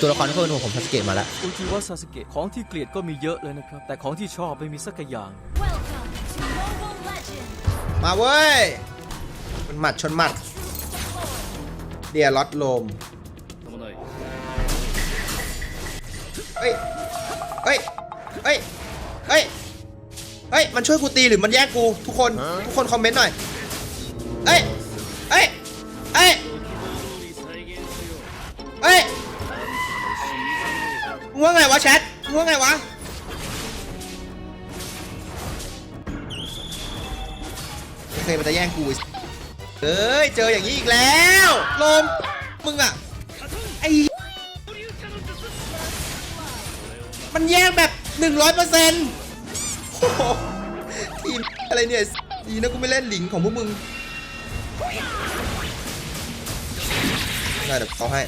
ตัวละครที่เขาเป็นห่วงผมซาสเกะมาแล้วอุจิวะซาสเกะของที่เกลียดก็มีเยอะเลยนะครับ แต่ของที่ชอบไม่มีสักอย่าง Welcome to Mobile Legends! มาเว้ยมันหมัดชนหมัด เดียร์ล็อตโลมเฮ้ยเฮ้ยเฮ้ยเฮ้ยเฮ้ย มันช่วยกูตีหรือมันแยกกู ทุกคน ทุกคนคอมเมนต์หน่อยเฮ้ย ไงวะแชทมึงว่าไงวะเคมันจะแย่งกูเอ้ยเจออย่างนี้อีกแล้วลมมึงอะไอมันแย่งแบบหนึ่งร้อยเปอร์เซ็นต์ทีมอะไรเนี่ยดีนะกูไม่เล่นหลิงของพวกมึงได้เดี๋ยวเขาให้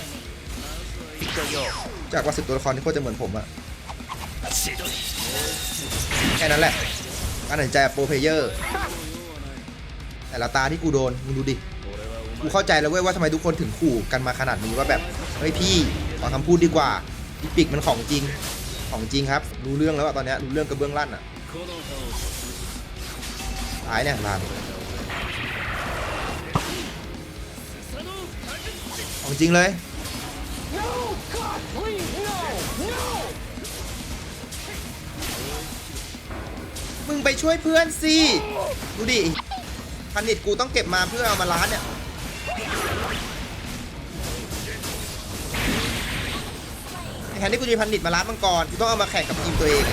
จากว่าสิบตัวละครที่โคตรจะเหมือนผมอะแค่นั้นแหละการตัดสินใจโปรเพเยอร์ แต่ละตาที่กูโดนมึงดูดิ กูเข้าใจแล้วเว้ยว่าทำไมทุกคนถึงขู่กันมาขนาดนี้ว่าแบบ เฮ้ยพี่ขอคำพูดดีกว่าอีปิกมันของจริง ของจริงครับ รู้เรื่องแล้วอะตอนนี้รู้เรื่องกระเบื้องลั่นอะตายเนี่ยลานของจริงเลย มึงไปช่วยเพื่อนสิ ดูดิพันนิดกูต้องเก็บมาเพื่อเอามาล้านเนี่ย แทนที่กูจะพันนิดมาล้านมังกร กูต้องเอามาแข่งกับทีมตัวเอง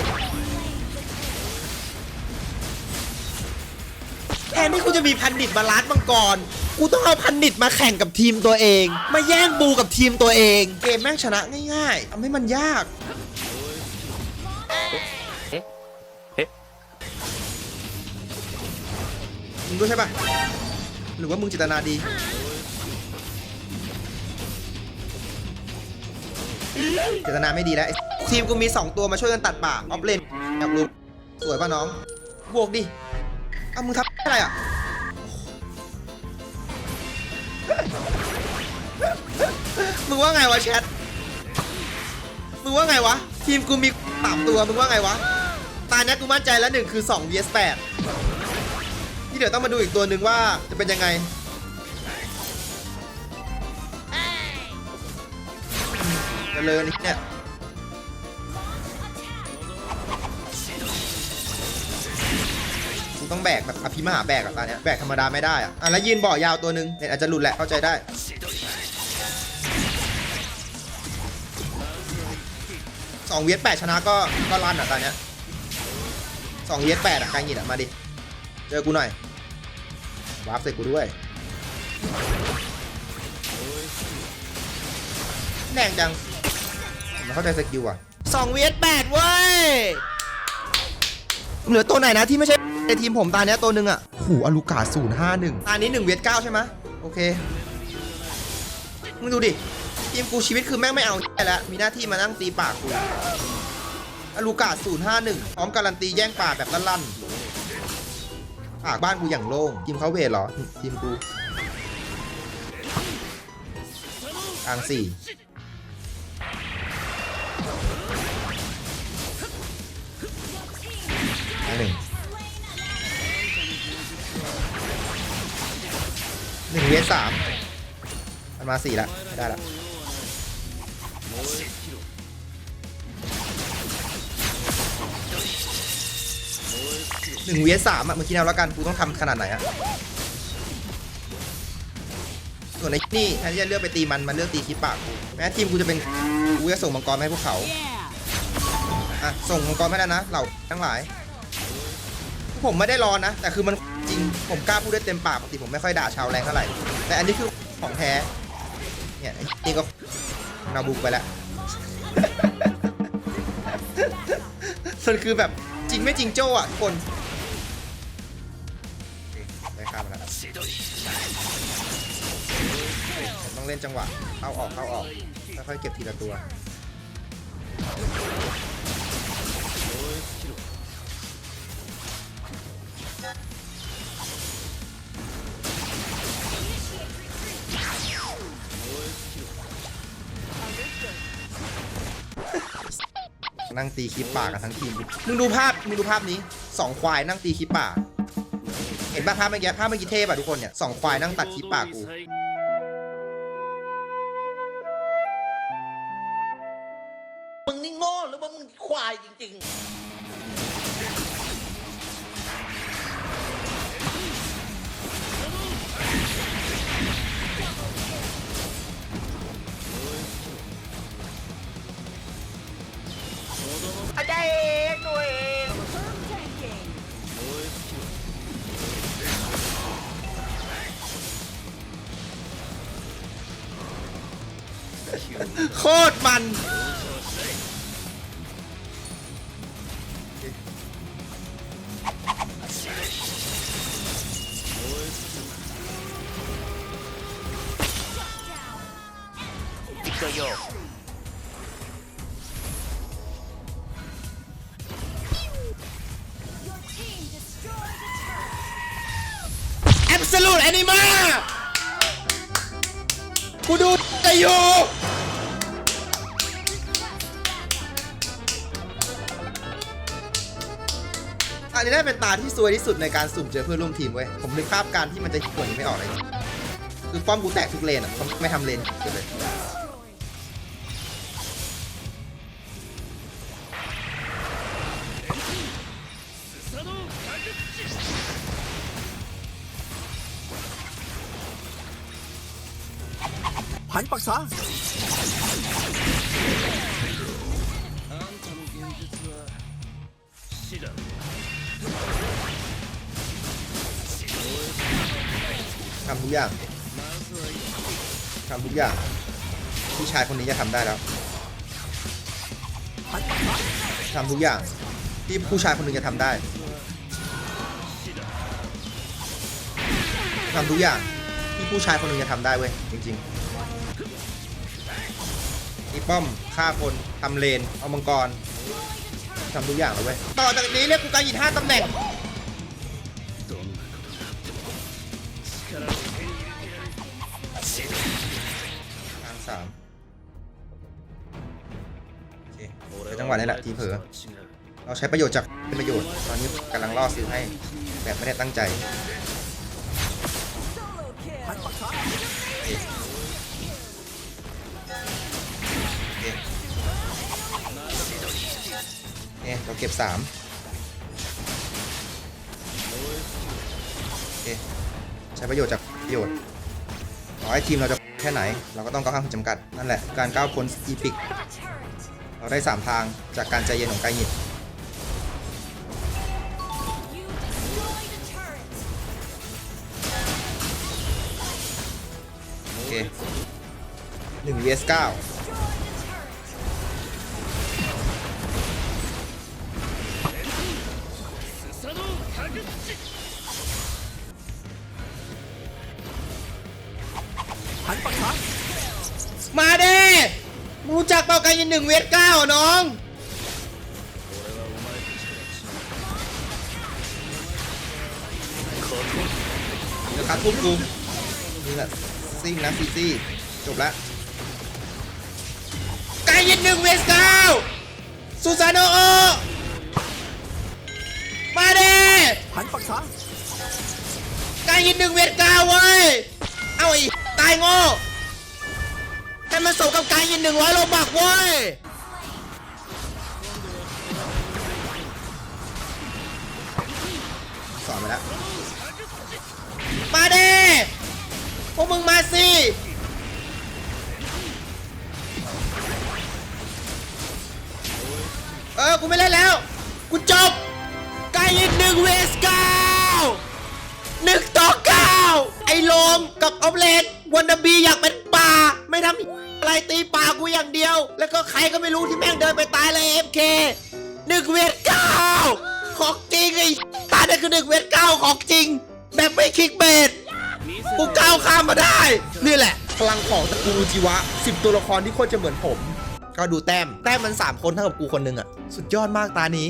ทนที่กูจะมีพันนิดมาล้านมังกร กูต้องเอาพันนิดมาแข่งกับทีมตัวเอง มาแย่งบูกับทีมตัวเอง เกมแม่งชนะง่ายๆทำให้มันยากมึงด้วยใช่ปะหรือว่ามึงเจตนาดีเจตนาไม่ดีแล้วไอ้ทีมกูมี 2 ตัวมาช่วยกันตัดป่าออฟเลนอยากรู้สวยป่ะน้อง บวกดิ เอามึงทำ อะไรอะมึงว่าไงวะแชท มึงว่าไงวะ ทีมกูมีสามตัว มึงว่าไงวะ ตาเนี้ยกูมั่นใจแล้วหนึ่งคือ 2 vs 8ที่เดี๋ยวต้องมาดูอีกตัวหนึ่งว่าจะเป็นยังไง เจะเลยนี่เนี่ย ต้องแบกแบบอภิมหาแบกอะตาเนี้ยแบกธรรมดาไม่ได้อะอะแล้วยืนบ่อยาวตัวหนึ่งเนี่ยอาจจะหลุดแหละเข้าใจได้สองเวียแปดชนะก็ก็ลั่นอะตอนเนี้ยสองเวียแปดอะกางหินอะมาดิ เจอกูหน่อย วาร์ปใส่กูด้วยแรงจังผมเข้าใจสกิลอะสองเวียแปดเว้ย เหลือตัวไหนนะที่ไม่ใช่ ในทีมผมตาเนี้ยตัวหนึ่งอะหูอลูกาศูนย์ห้าหนึ่งตานี้หนึ่งเวียเก้าใช่ไหมโอเค มึงดูดิ ทีมกูชีวิตคือแม่งไม่เอาไปแล้ว มีหน้าที่มานั่งตีปากกูอลูกาศูนย์ห้าหนึ่งพร้อมการันตีแย่งป่าแบบลั่นๆปากบ้านกูอย่างโล่ง ทีมเขาเวทเหรอ ทีมกูกลางสี่ เวทสามมันมาสี่ล้วไได้ละหนึ่งเวทสามอะเมื่อกี้เอาแล้วกันกูต้องทำขนาดไหนอะส่วนในนี่แทนที่จะเลือกไปตีมันมันเลือกตีคิปปากกูแม้ทีมกูจะเป็นกูจะส่งมังกรมาให้พวกเขาอะส่งมังกรไม่ได้นะเหล่าทั้งหลาย ผมไม่ได้รอนะ แต่คือมัน ผมกล้าพูดได้เต็มปากปกติผมไม่ค่อยด่าชาวแรงเท่าไหร่ แต่อันนี้คือของแท้ เนี่ยไอ้นี่ก็นาบุกไปแล้วมันคือแบบจริงไม่จริงโจ้อะทุกคนได้ข้ามมาแล้วต้องเล่นจังหวะ เข้าออกเข้าออกค่อยๆเก็บทีละตัว นั่งตีคลิปป่ากันทั้งทีม มึงดูภาพ มึงดูภาพนี้สองควายนั่งตีคลิปป่า เห็นป่ะภาพเมื่อกี้ภาพเมื่อกี้เทป่ะทุกคนเนี่ยสองควายนั่งตัดคลิปป่ากู โคตรมันติ๊กเกอร์โยก Your team destroyed a turret. แอบสูตแอนิมากูดูจะอยู่ อันนี้ได้เป็นตาที่ซวยที่สุดในการสุ่มเจอเพื่อนร่วมทีมเว้ย ผมนึกภาพการที่มันจะหวยไม่ออกเลยคือป้อมกูแตกทุกเลนอะไม่ทำเลนเลยหันปักษา ทำทุกอย่างทำทุกอย่างผู้ชายคนนี้จะทำได้แล้วทำทุกอย่างที่ผู้ชายคนหนึงจะทำได้ทำทุกอย่างที่ผู้ชายคนหนึงจะทำได้เว้ยจริงๆตีป้อมฆ่าคนทำเลนเอามังกรทำทุกอย่างเลยเว้ยต่อจากนี้เรียกกูการหยินห้าตำแหน่ง เคเดี๋ยวจังหวะนี้แหละทีเผลอเราใช้ประโยชน์จากเป็นประโยชน์ ตอนนี้กำลังล่อซื้อให้แบบไม่ได้ตั้งใจหันปักษาโอเคโอเคเนี่ยเราเก็บสามโอเคใช้ประโยชน์จากประโยชน์ต่อให้ทีมเราจะแค่ไหน เราก็ต้องก้าวข้ามขีดจำกัด นั่นแหละ การก้าวพ้นอีพิก Turret. เราได้ 3 ทางจากการใจเย็นของไกายิดโอเค1 vs 9 Destroyed a turret. หันปักษามาเด้ รู้จักเปล่าไกายินหนึ่งเวสเก้าน้อง เดี๋ยวคัดปุ๊บกูนี่แหละซิ่งนะซีซี่จบละไกายิน1 vs 9ซูซานโนโอ นหนึ่งร้อยโลบักเว้ยสอนมาแล้ว มาเด้พวกมึงมาสิเออ กูไม่เล่นแล้ว กูจบกายยินหนึ่งเวสเก้าหนึ่งต่อเก้าไอ้โลมกับออฟเลนวันดบีอยากเป็นป่า ไม่ทำอะไรตีป่ากูอย่างเดียว แล้วก็ใครก็ไม่รู้ที่แม่งเดินไปตายเลยเอฟเคหนึ่งเวทเก้าของจริงไอ้ตาเนี่ยคือหนึ่งเวทเก้าของจริง แบบไม่คลิกเบสกูก้าวข้ามมาได้ นี่แหละ พลังของตระกูลจิวะสิบตัวละครที่โคตรจะเหมือนผม ก็ดูแต้ม แต้มมัน 3 คนเท่ากับกูคนหนึ่งอะสุดยอดมากตานี้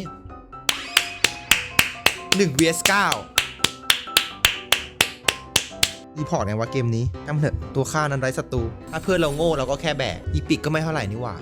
1 vs 9 รีพอร์ตไงว่าเกมนี้ทำเถอะตัวฆ่านั้นไร้ศัตรูถ้าเพื่อนเราโง่เราก็แค่แบกอีปิกก็ไม่เท่าไหร่นี่หว่า